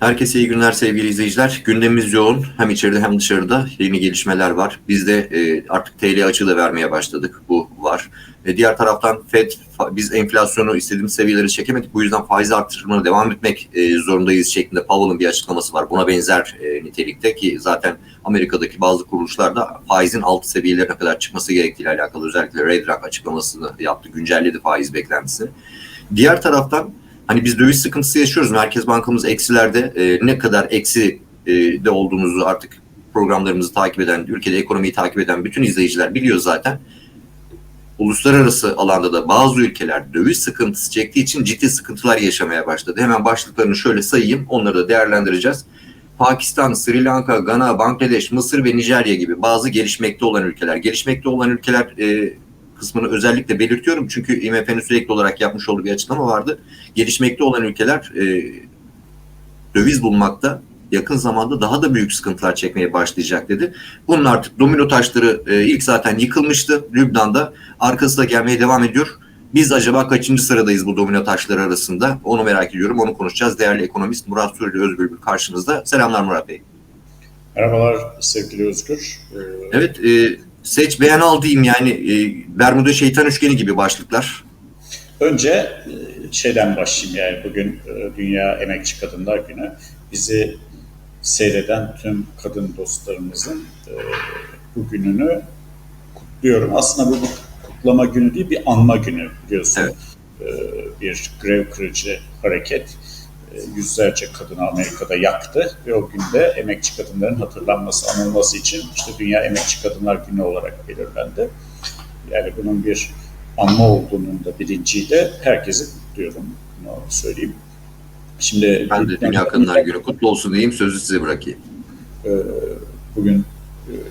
Herkese iyi günler sevgili izleyiciler. Gündemimiz yoğun. Hem içeride hem dışarıda yeni gelişmeler var. Biz de e, artık TL açığı da vermeye başladık. Bu var. E, diğer taraftan FED, biz enflasyonu istediğimiz seviyeleri çekemedik. Bu yüzden faiz artırımına devam etmek e, zorundayız şeklinde Powell'ın bir açıklaması var. Buna benzer e, nitelikte ki zaten Amerika'daki bazı kuruluşlar da faizin altı seviyelerine kadar çıkması gerektiğiyle alakalı özellikle Red Rock açıklamasını yaptı. Güncelledi faiz beklentisini. Diğer taraftan Hani biz döviz sıkıntısı yaşıyoruz. Merkez Bankamız eksilerde e, ne kadar eksi e, de olduğumuzu artık programlarımızı takip eden, ülkede ekonomiyi takip eden bütün izleyiciler biliyor zaten. Uluslararası alanda da bazı ülkeler döviz sıkıntısı çektiği için ciddi sıkıntılar yaşamaya başladı. Hemen başlıklarını şöyle sayayım, onları da değerlendireceğiz. Pakistan, Sri Lanka, Gana, Bangladeş, Mısır ve Nijerya gibi bazı gelişmekte olan ülkeler. Gelişmekte olan ülkeler e, kısmını özellikle belirtiyorum çünkü IMF'nin sürekli olarak yapmış olduğu bir açıklama vardı gelişmekte olan ülkeler e, döviz bulmakta yakın zamanda daha da büyük sıkıntılar çekmeye başlayacak dedi. Bunun artık domino taşları e, ilk zaten yıkılmıştı Lübnan'da. Arkası da gelmeye devam ediyor. Biz acaba kaçıncı sıradayız bu domino taşları arasında? Onu merak ediyorum. Onu konuşacağız. Değerli ekonomist Murat Süreli Özgür karşınızda. Selamlar Murat Bey. Merhabalar sevgili Özgür. Ee, Evet, e, seç beğen al diyeyim yani e, Bermuda şeytan üçgeni gibi başlıklar. Önce e, şeyden başlayayım yani bugün e, Dünya Emekçi Kadınlar Günü. Bizi seyreden tüm kadın dostlarımızın e, bu gününü kutluyorum. Aslında bu bir kutlama günü değil bir anma günü biliyorsun. Evet. E, Bir grev kırıcı hareket yüzlerce kadını Amerika'da yaktı ve o günde emekçi kadınların hatırlanması, anılması için işte Dünya Emekçi Kadınlar Günü olarak belirlendi. Yani bunun bir anma olduğunun da bilinciyle herkesi kutluyorum. Bunu söyleyeyim. Şimdi Ben de Dünya Kadınlar Günü kutlu olsun diyeyim. Sözü size bırakayım. e, bugün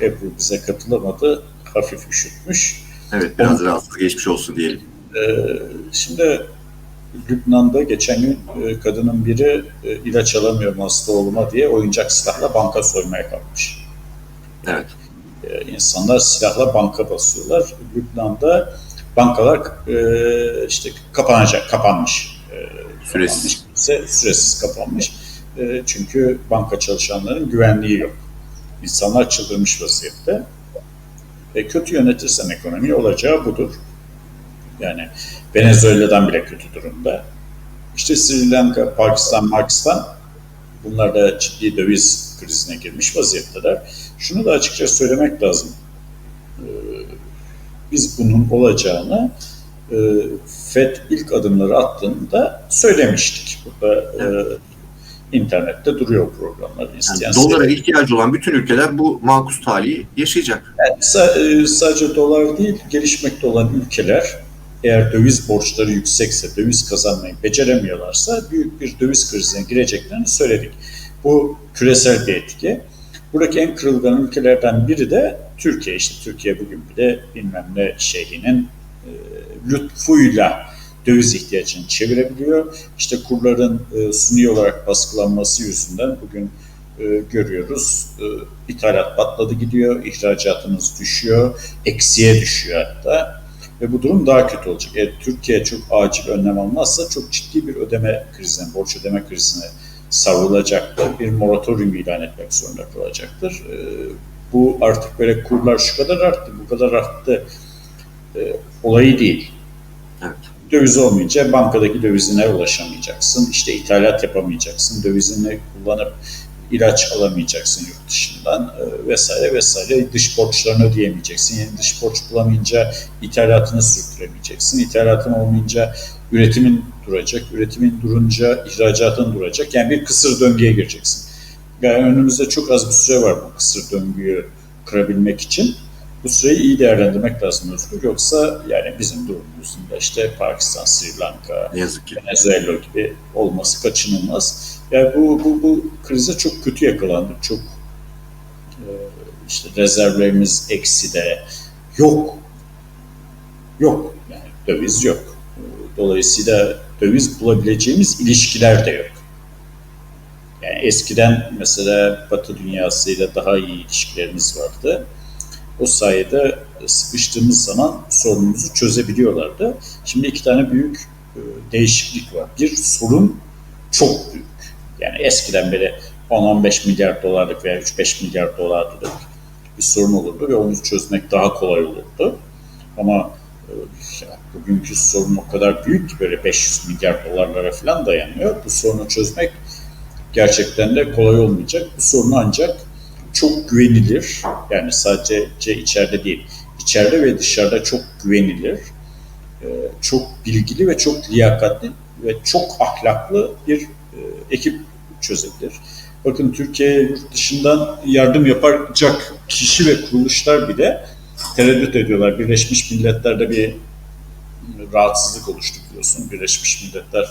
e, Ebru bize katılamadı. Hafif üşütmüş. Evet, biraz rahatsız geçmiş olsun diyelim. E, şimdi Lübnan'da geçen gün e, kadının biri e, ilaç alamıyorum hasta oğluma diye oyuncak silahla banka soymaya kalkmış. Evet. E, insanlar silahla banka basıyorlar. Lübnan'da bankalar e, işte kapanacak, kapanmış. E, Süresiz. kapanmış, süresiz kapanmış. E, çünkü banka çalışanların güvenliği yok. İnsanlar çıldırmış vaziyette. E, kötü yönetirsen ekonomi olacağı budur. Yani Venezuela'dan bile kötü durumda. İşte Sri Lanka, Pakistan, Pakistan bunlar da ciddi döviz krizine girmiş vaziyetteler. Şunu da açıkça söylemek lazım. Ee, Biz bunun olacağını e, FED ilk adımları attığında söylemiştik. Burada e, internette duruyor programlar. Yani dolara ihtiyacı olan bütün ülkeler bu makus talihi yaşayacak. Yani e, sadece dolar değil, gelişmekte olan ülkeler eğer döviz borçları yüksekse, döviz kazanmayı beceremiyorlarsa büyük bir döviz krizine gireceklerini söyledik. Bu küresel bir etki. Buradaki en kırılgan ülkelerden biri de Türkiye. İşte Türkiye bugün bile bilmem ne şeyhinin e, lütfuyla döviz ihtiyacını çevirebiliyor. İşte kurların e, suni olarak baskılanması yüzünden bugün e, görüyoruz. E, ithalat patladı gidiyor, ihracatımız düşüyor, eksiye düşüyor hatta. Ve bu durum daha kötü olacak. Eğer Türkiye çok acil önlem almazsa çok ciddi bir ödeme krizine, borç ödeme krizine savrulacaktır. Bir moratorium ilan etmek zorunda kalacaktır. E, bu artık böyle kurlar şu kadar arttı, bu kadar arttı e, olayı değil. Evet. Döviz olmayınca bankadaki dövizine ulaşamayacaksın. İşte ithalat yapamayacaksın. Dövizini kullanıp ilaç alamayacaksın yurt dışından e, vesaire vesaire. Dış borçlarını ödeyemeyeceksin. Yani dış borç bulamayınca ithalatını sürdüremeyeceksin. İthalatın olmayınca üretimin duracak. Üretimin durunca ihracatın duracak. Yani bir kısır döngüye gireceksin. Yani önümüzde çok az bir süre var bu kısır döngüyü kırabilmek için. Bu süreyi iyi değerlendirmek lazım Özgür. Yoksa yani bizim durumumuzun da işte Pakistan, Sri Lanka, Ne yazık ki. Venezuela gibi olması kaçınılmaz. Yani bu, bu, bu krize çok kötü yakalandık. Çok e, işte rezervlerimiz ekside yok. Yok. Yani döviz yok. Dolayısıyla döviz bulabileceğimiz ilişkiler de yok. Yani eskiden mesela Batı dünyasıyla daha iyi ilişkilerimiz vardı. O sayede sıkıştığımız zaman sorunumuzu çözebiliyorlardı. Şimdi iki tane büyük e, değişiklik var. Bir sorun çok büyük. Yani eskiden beri 10-15 milyar dolarlık veya 3-5 milyar dolarlık bir sorun olurdu ve onu çözmek daha kolay olurdu. Ama e, bugünkü sorun o kadar büyük ki böyle 500 milyar dolarlara falan dayanıyor. Bu sorunu çözmek gerçekten de kolay olmayacak. Bu sorunu ancak çok güvenilir, yani sadece içeride değil, içeride ve dışarıda çok güvenilir, e, çok bilgili ve çok liyakatli ve çok ahlaklı bir e, ekip çözebilir. Bakın Türkiye'ye yurt dışından yardım yapacak kişi ve kuruluşlar bile tereddüt ediyorlar. Birleşmiş Milletler'de bir rahatsızlık oluştu biliyorsun. Birleşmiş Milletler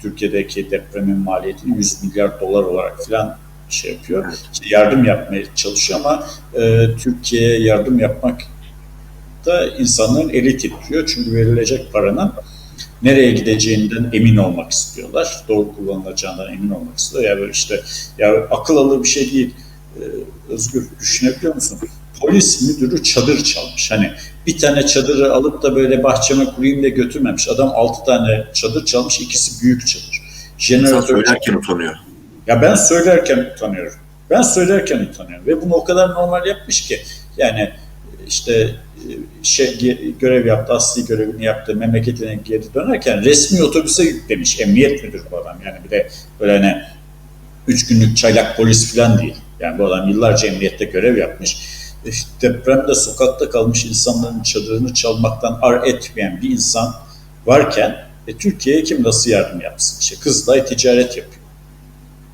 Türkiye'deki depremin maliyetini 100 milyar dolar olarak falan şey yapıyor. İşte yardım yapmaya çalışıyor ama e, Türkiye'ye yardım yapmak da insanların eli titriyor. Çünkü verilecek paranın nereye gideceğinden emin olmak istiyorlar. Doğru kullanılacağından emin olmak istiyorlar. Ya böyle işte ya akıl alır bir şey değil. Ee, Özgür düşünebiliyor musun? Polis müdürü çadır çalmış. Hani bir tane çadırı alıp da böyle bahçeme kurayım diye götürmemiş. Adam altı tane çadır çalmış. ikisi büyük çadır. Jeneratör söylerken utanıyor. Ya ben söylerken utanıyorum. Ben söylerken utanıyorum. Ve bunu o kadar normal yapmış ki. Yani işte şey görev yaptı, asli görevini yaptı, memleketine geri dönerken resmi otobüse yüklemiş. Emniyet müdürü bu adam. Yani bir de böyle hani üç günlük çaylak polis falan değil. Yani bu adam yıllarca emniyette görev yapmış. İşte depremde sokakta kalmış insanların çadırını çalmaktan ar etmeyen bir insan varken e, Türkiye'ye kim nasıl yardım yapsın? İşte Kızılay ticaret yapıyor.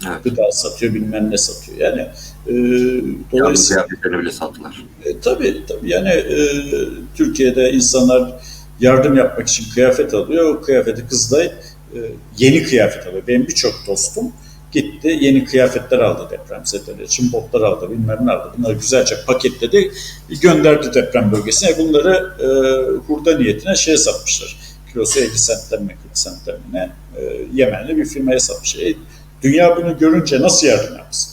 Evet. Gıda satıyor, bilmem ne satıyor. Yani e, Yardım dolayısıyla kıyafetlerini bile sattılar. e, tabii tabii yani e, Türkiye'de insanlar yardım yapmak için kıyafet alıyor. O kıyafeti Kızılay e, yeni kıyafet alıyor. Benim birçok dostum gitti yeni kıyafetler aldı depremzedeler için botlar aldı bilmem ne aldı. Bunları güzelce paketledi gönderdi deprem bölgesine. Bunları e, hurda niyetine şey satmışlar. Kilosu 50 sentten mi 40 sentten mi ne e, Yemenli bir firmaya satmış. E, dünya bunu görünce nasıl yardım yapsın?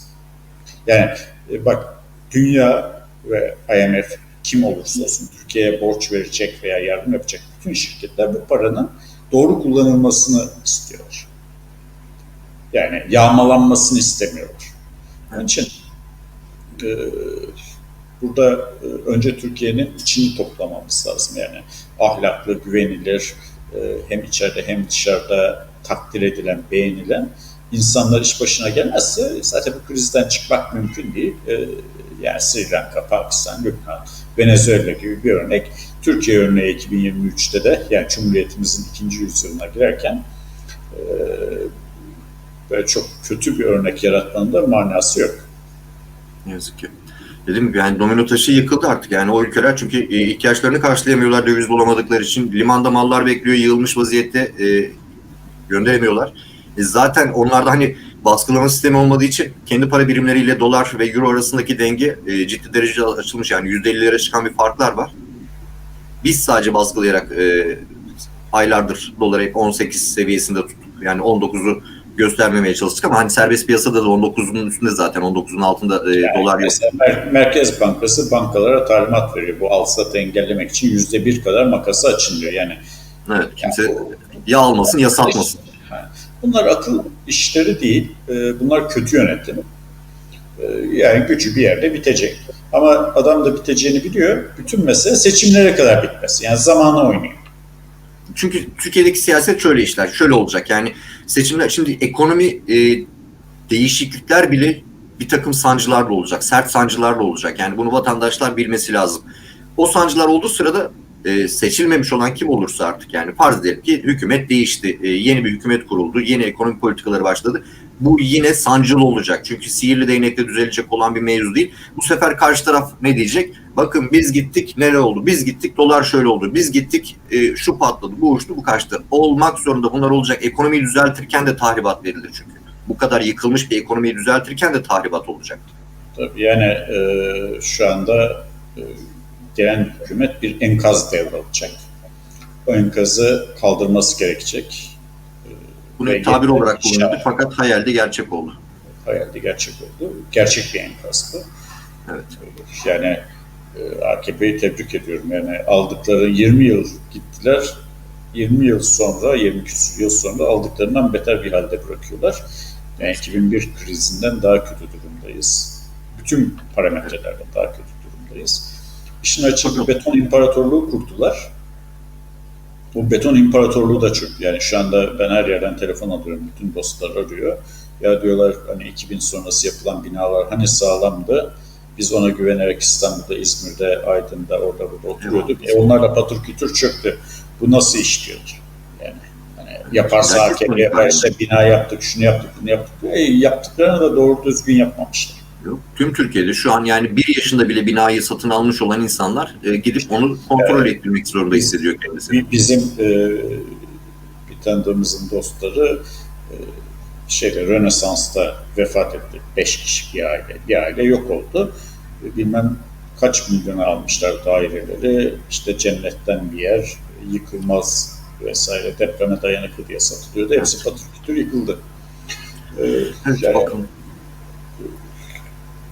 Yani e, bak dünya ve IMF kim olursa olsun Türkiye'ye borç verecek veya yardım yapacak bütün şirketler bu paranın doğru kullanılmasını istiyorlar. Yani yağmalanmasını istemiyorlar. Onun için e, burada e, önce Türkiye'nin içini toplamamız lazım. Yani ahlaklı, güvenilir, e, hem içeride hem dışarıda takdir edilen, beğenilen insanlar iş başına gelmezse zaten bu krizden çıkmak mümkün değil. E, yani Sri Lanka, Pakistan, Lübnan, Venezuela gibi bir örnek. Türkiye örneği 2023'te de yani Cumhuriyetimizin ikinci yüzyılına girerken e, böyle çok kötü bir örnek yaratmanın manası yok. Ne yazık ki. Dedim yani domino taşı yıkıldı artık. Yani o ülkeler çünkü e, ihtiyaçlarını karşılayamıyorlar döviz bulamadıkları için. Limanda mallar bekliyor, yığılmış vaziyette e, gönderemiyorlar. E, zaten onlarda hani baskılama sistemi olmadığı için kendi para birimleriyle dolar ve euro arasındaki denge e, ciddi derecede açılmış. Yani %50'lere çıkan bir farklar var. Biz sadece baskılayarak e, aylardır doları hep 18 seviyesinde tuttuk. Yani 19'u göstermemeye çalıştık ama hani serbest piyasada da 19'un üstünde zaten 19'un altında e, Yani dolar yok. Merkez Bankası bankalara talimat veriyor. Bu alsatı engellemek için yüzde bir kadar makası açın diyor. Yani Evet, kimse ya almasın ya satmasın. Bunlar akıl işleri değil. e, Bunlar kötü yönetim. E, Yani gücü bir yerde bitecek. Ama adam da biteceğini biliyor. Bütün mesele seçimlere kadar bitmesi. Yani zamana oynuyor. Çünkü Türkiye'deki siyaset şöyle işler, şöyle olacak. Yani seçimler, şimdi ekonomi e, değişiklikler bile bir takım sancılarla olacak, sert sancılarla olacak. Yani bunu vatandaşlar bilmesi lazım. O sancılar olduğu sırada e, seçilmemiş olan kim olursa artık yani farz edelim ki hükümet değişti, e, yeni bir hükümet kuruldu, yeni ekonomi politikaları başladı. Bu yine sancılı olacak. Çünkü sihirli değnekle düzelecek olan bir mevzu değil. Bu sefer karşı taraf ne diyecek? Bakın biz gittik nere oldu? Biz gittik dolar şöyle oldu. Biz gittik e, şu patladı, bu uçtu, bu kaçtı. Olmak zorunda bunlar olacak. Ekonomiyi düzeltirken de tahribat verilir çünkü. Bu kadar yıkılmış bir ekonomiyi düzeltirken de tahribat olacak. Tabii yani e, şu anda e, gelen hükümet bir enkaz devralacak. O enkazı kaldırması gerekecek. Bunu Ve tabir olarak kullanıldı fakat hayalde gerçek oldu. Hayalde gerçek oldu. Gerçek bir enkaz bu. Evet. Yani e, AKP'yi tebrik ediyorum. Yani aldıkları 20 yıl gittiler. 20 yıl sonra, 20 küsur yıl sonra aldıklarından beter bir halde bırakıyorlar. Yani 2001 krizinden daha kötü durumdayız. Bütün parametrelerden daha kötü durumdayız. İşin açığı bir beton imparatorluğu kurdular. Bu beton imparatorluğu da çöktü. Yani şu anda ben her yerden telefon alıyorum. Bütün dostlar arıyor. Ya diyorlar hani 2000 sonrası yapılan binalar hani sağlamdı. Biz ona güvenerek İstanbul'da, İzmir'de, Aydın'da, orada burada oturuyorduk. E onlarla patır kütür çöktü. Bu nasıl iş diyorlar. Yani hani yaparsa AKP yaparsa bina yaptık, şunu yaptık, bunu yaptık. E, yaptıklarını da doğru düzgün yapmamışlar. Yok. Tüm Türkiye'de şu an yani bir yaşında bile binayı satın almış olan insanlar e, gidip onu kontrol ettirmek zorunda hissediyor kendisini. Bizim e, bir tanıdığımızın dostları e, şeyde Rönesans'ta vefat etti. Beş kişi bir aile. Bir aile yok oldu. E, Bilmem kaç milyona almışlar daireleri. İşte cennetten bir yer, yıkılmaz vesaire depreme dayanıklı diye satılıyordu. Hepsi patır kütür yıkıldı. E, Evet, yani bakalım.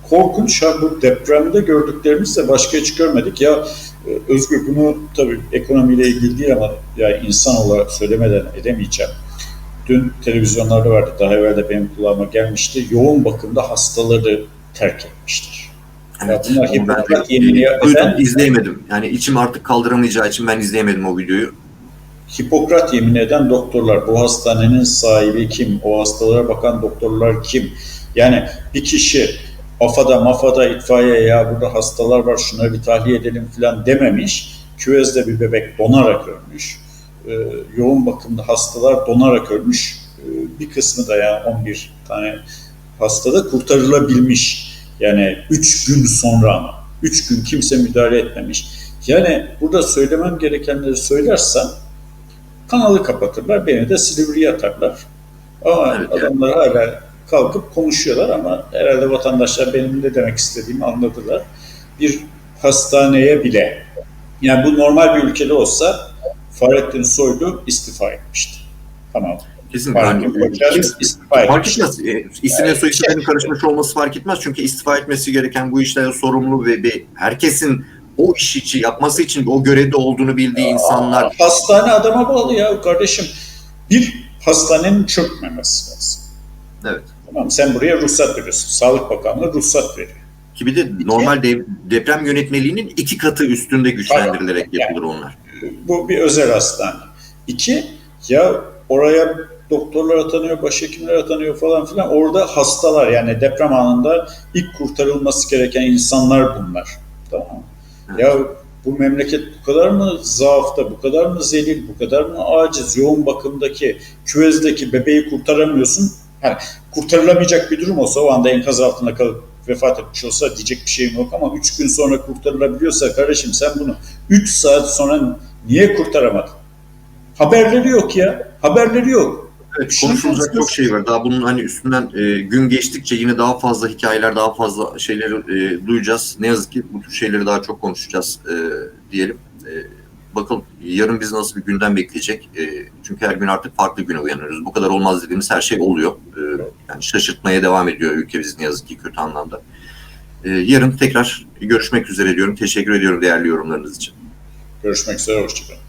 Korkunç ha bu depremde gördüklerimizle başka hiç görmedik. Ya e, Özgür bunu tabii ekonomiyle ilgili değil ama ya insan olarak söylemeden edemeyeceğim. Dün televizyonlarda vardı, daha evvel de benim kulağıma gelmişti. Yoğun bakımda hastaları terk etmişler. Evet. bunlar onu ben Hipokrat eden- izleyemedim. Yani içim artık kaldıramayacağı için ben izleyemedim o videoyu. Hipokrat yemin eden doktorlar, bu hastanenin sahibi kim, o hastalara bakan doktorlar kim? Yani bir kişi AFAD'a, MAFAD'a, itfaiye ya burada hastalar var şunları bir tahliye edelim falan dememiş. Küvezde bir bebek donarak ölmüş. Ee, yoğun bakımda hastalar donarak ölmüş. Ee, bir kısmı da yani 11 tane hastada kurtarılabilmiş. Yani 3 gün sonra ama. 3 gün kimse müdahale etmemiş. Yani burada söylemem gerekenleri söylersem kanalı kapatırlar, beni de Silivri'ye atarlar. Ama adamlar hala kalkıp konuşuyorlar ama herhalde vatandaşlar benim ne demek istediğimi anladılar. Bir hastaneye bile, yani bu normal bir ülkede olsa Fahrettin Soylu istifa etmişti. Tamam. Kesinlikle. Fahrettin Yani, istifa fark etmişti. etmez. E, İsimle soy isimlerin karışmış olması fark etmez. Çünkü istifa etmesi gereken bu işlere sorumlu ve, ve herkesin o iş için yapması için o görevde olduğunu bildiği insanlar Hastane adama bağlı ya kardeşim. Bir hastanenin çökmemesi lazım. evet. Tamam? Sen buraya ruhsat veriyorsun. Sağlık Bakanlığı ruhsat veriyor. Ki bir de normal dev- deprem yönetmeliğinin iki katı üstünde güçlendirilerek Yani. yapılır onlar. Bu bir özel hastane. İki, ya oraya doktorlar atanıyor, başhekimler atanıyor falan filan. Orada hastalar yani deprem anında ilk kurtarılması gereken insanlar bunlar. Tamam mı? Evet. Ya bu memleket bu kadar mı zaafta, bu kadar mı zelil, bu kadar mı aciz, yoğun bakımdaki, küvezdeki bebeği kurtaramıyorsun. Yani kurtarılamayacak bir durum olsa o anda enkaz altında kalıp vefat etmiş olsa diyecek bir şeyim yok ama 3 gün sonra kurtarılabiliyorsa kardeşim sen bunu 3 saat sonra niye kurtaramadın? Haberleri yok ya. Haberleri yok. Evet, konuşulacak çok şey var. Daha bunun hani üstünden e, gün geçtikçe yine daha fazla hikayeler, daha fazla şeyleri e, duyacağız. Ne yazık ki bu tür şeyleri daha çok konuşacağız e, diyelim. E, bakalım yarın bizi nasıl bir günden bekleyecek. E, çünkü her gün artık farklı güne uyanıyoruz. Bu kadar olmaz dediğimiz her şey oluyor. E, yani şaşırtmaya devam ediyor ülkemiz ne yazık ki kötü anlamda. E, yarın tekrar görüşmek üzere diyorum. Teşekkür ediyorum değerli yorumlarınız için. Görüşmek üzere. Hoşçakalın.